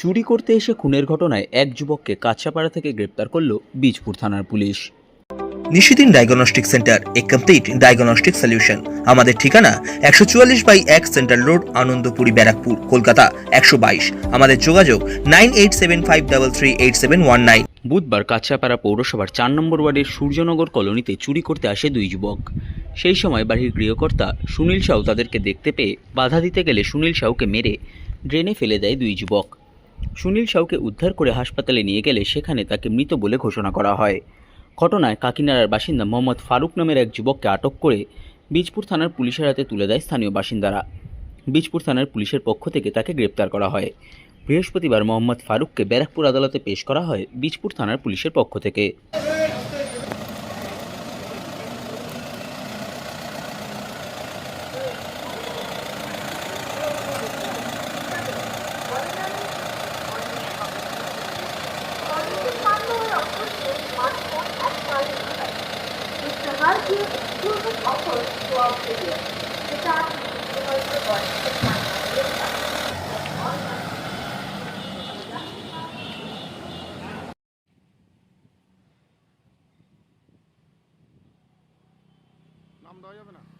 চুরি করতে এসে খুনের ঘটনায় এক যুবককে কাছাপাড়া থেকে গ্রেপ্তার করল বীজপুর থানার পুলিশ। নিশিদিন ডায়াগনস্টিক সেন্টার এ কমপ্লিট ডায়াগনস্টিক সলিউশন। আমাদের ঠিকানা একশো চুয়াল্লিশ বাই এক সেন্ট্রাল রোড আনন্দপুরি ব্যারাকপুর কলকাতা একশো বাইশ। আমাদের যোগাযোগ nine eight seven five double three eight seven one nine. বুধবার কাছাপাড়া পৌরসভার চার নম্বর ওয়ার্ডের সূর্যনগর কলোনিতে চুরি করতে আসে দুই যুবক। সেই সময় বাড়ির গৃহকর্তা সুনীল সাউ তাদেরকে দেখতে পেয়ে বাধা দিতে গেলে সুনীল সাউকে মেরে ড্রেনে ফেলে দেয় দুই যুবক। সুনীল সাউকে উদ্ধার করে হাসপাতালে নিয়ে গেলে সেখানে তাকে মৃত বলে ঘোষণা করা হয়। ঘটনায় কাকিনাড়ার বাসিন্দা মোহাম্মদ ফারুক নামের এক যুবককে আটক করে বীজপুর থানার পুলিশের হাতে তুলে দেয় স্থানীয় বাসিন্দারা। বীজপুর থানার পুলিশের পক্ষ থেকে তাকে গ্রেপ্তার করা হয়। বৃহস্পতিবার মোহাম্মদ ফারুককে ব্যারাকপুর আদালতে পেশ করা হয় বীজপুর থানার পুলিশের পক্ষ থেকে। নাম দেওয়া যাবে না